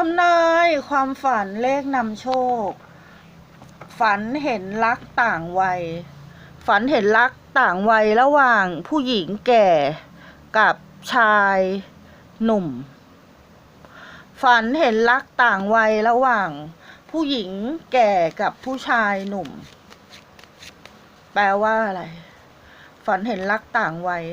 ทำนายความฝันเลขนำโชค ฝันเห็นรักต่างวัย ฝันเห็นรักต่างวัยระหว่างผู้หญิงแก่กับชายหนุ่ม ฝันเห็นรักต่างวัยระหว่าง ผู้หญิงแก่กับผู้ชายหนุ่ม แปลว่าอะไร ฝันเห็นรักต่างวัย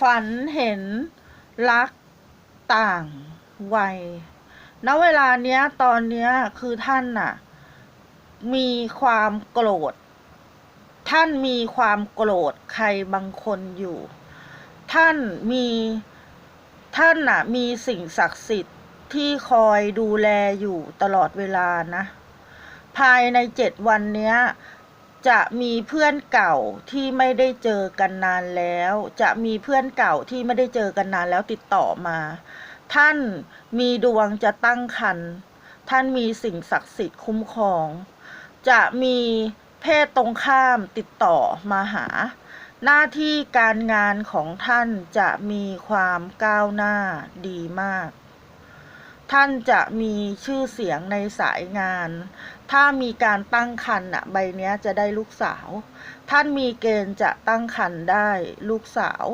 ฝันเห็นรักต่างวัย ณ เวลาเนี้ยตอนเนี้ยคือท่านน่ะ มีความโกรธ ท่านมีความโกรธใครบางคนอยู่ ท่านมีท่านน่ะ มีสิ่งศักดิ์สิทธิ์ที่คอยดูแลอยู่ตลอดเวลานะ ภายในเจ็ดวันเนี้ย จะมีเพื่อนเก่าที่ไม่ได้เจอกันนานแล้ว จะมีเพื่อนเก่าที่ไม่ได้เจอกันนานแล้วติดต่อมา ท่านมีดวงจะตั้งครรภ์ท่านมีสิ่งศักดิ์สิทธิ์คุ้มครอง จะมีเพศตรงข้ามติดต่อมาหา หน้าที่การงานของท่านจะมีความก้าวหน้าดีมาก ท่านจะมีชื่อเสียงในสายงาน ถ้ามีการตั้งครรภ์อะใบเนี้ยจะได้ลูกสาว ท่านมีเกณฑ์จะตั้งครรภ์ได้ลูกสาว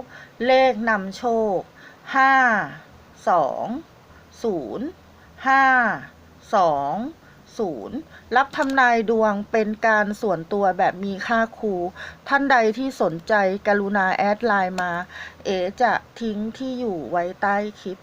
เลขนำโชค ห้า สอง ศูนย์ ห้า สองศูนย์รับทำนายดวงเป็นการส่วนตัวแบบมีค่าครู ท่านใดที่สนใจกรุณาแอดไลน์มา เอจะทิ้งที่อยู่ไว้ใต้คลิป